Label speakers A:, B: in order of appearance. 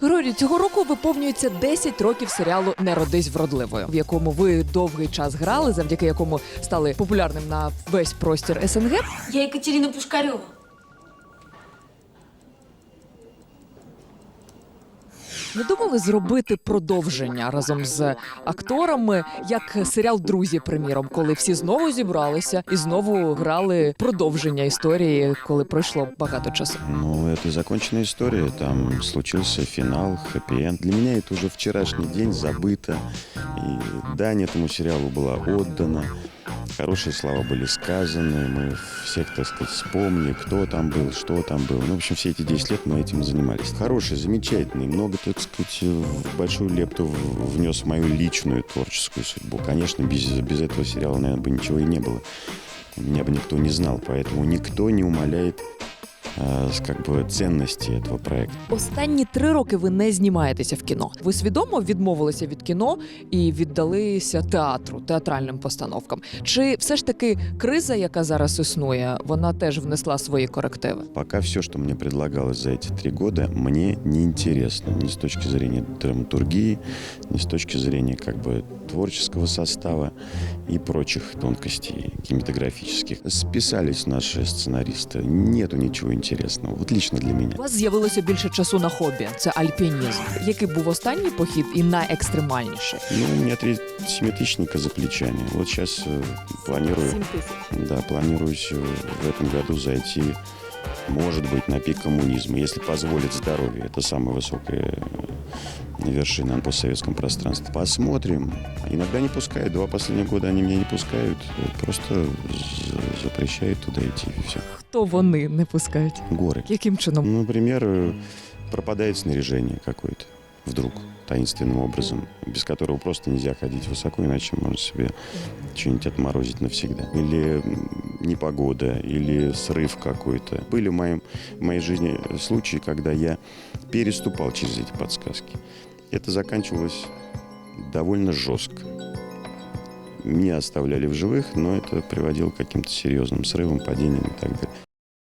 A: Грорі, цього року виповнюється 10 років серіалу Не родись вродливою, в якому ви довгий час грали, завдяки якому стали популярним на весь простір СНГ.
B: Я Екатерина Пушкарева.
A: Не думали зробити продовження разом з акторами, як серіал Друзі, приміром, коли всі знову зібралися і знову грали продовження історії, коли пройшло багато часу.
C: Ну, это законченная история. Там случился финал, хэппи-энд. Для меня это уже вчерашний день забыто. И дань этому сериалу была отдана. Хорошие слова были сказаны. Мы всех, так сказать, вспомнили, кто там был, что там было. Ну, в общем, все эти 10 лет мы этим занимались. Хороший, замечательный. Много, так сказать, большую лепту внес в мою личную творческую судьбу. Конечно, без, без этого сериала, наверное, бы ничего и не было. Меня бы никто не знал, поэтому никто не умаляет с- как бы ценности этого проекта.
A: Останні три роки ви не знімаєтеся в кіно. Ви свідомо відмовилися від кіно і віддалися театру, театральним постановкам. Чи все ж таки криза, яка зараз існує, вона теж внесла свої корективи?
C: Пока все, что мне предлагалось за эти три года, мне неинтересно. Ни с точки зрения драматургии, ни с точки зрения как бы творческого состава и прочих тонкостей кинематографических. Списались наши сценаристы. Нету ничего интересного. Вот лично для меня.
A: У вас з'явилося більше часу на хобі. Це альпінізм. Який був останній похід і найекстремальніший?
C: Ну, у меня три семитысячника за плечами. Вот сейчас планирую, да, планирую с- в этом году зайти, может быть, на пик коммунизма, если позволит здоровье. Это самая высокая э, вершина на постсоветском пространстве. Посмотрим. Иногда не пускают. Два последних года они меня не пускают. Просто запрещают туда идти и все.
A: Хто вони не пускають?
C: Горы.
A: Яким чином?
C: Ну, Например, э, пропадает снаряжение какое-то вдруг таинственным образом, без которого просто нельзя ходить высоко, иначе можно себе что-нибудь отморозить навсегда. Или непогода, или срыв какой-то. Были в, моем, в моей жизни случаи, когда я переступал через эти подсказки. Это заканчивалось довольно жестко. Меня оставляли в живых, но это приводило к каким-то серьезным срывам, падениям и так далее.